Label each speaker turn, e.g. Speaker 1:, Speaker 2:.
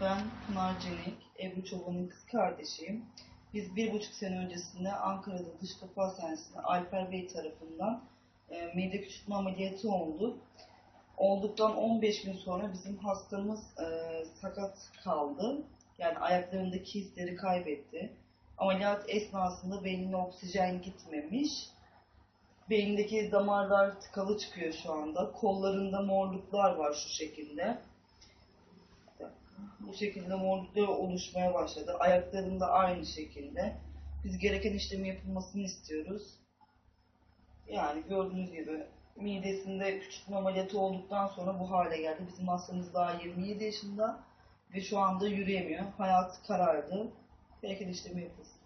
Speaker 1: Ben Pınar Cenik, Ebru Çoban'ın kız kardeşiyim. Biz bir buçuk sene öncesinde Ankara'da dış kapı hastanesinde Alper Bey tarafından e, mide küçültme ameliyatı oldu. Olduktan 15 gün sonra bizim hastamız e, sakat kaldı. Yani ayaklarındaki hisleri kaybetti. Ameliyat esnasında beynine oksijen gitmemiş. Beyindeki damarlar tıkalı çıkıyor şu anda. Kollarında morluklar var şu şekilde. Bu şekilde morluklar oluşmaya başladı. Ayaklarında aynı şekilde. Biz gereken işlemi yapılmasını istiyoruz. Yani gördüğünüz gibi midesinde küçültme ameliyatı olduktan sonra bu hale geldi. Bizim hastamız daha 27 yaşında ve şu anda yürüyemiyor. Hayatı karardı. Gereken işlemi yapılsın.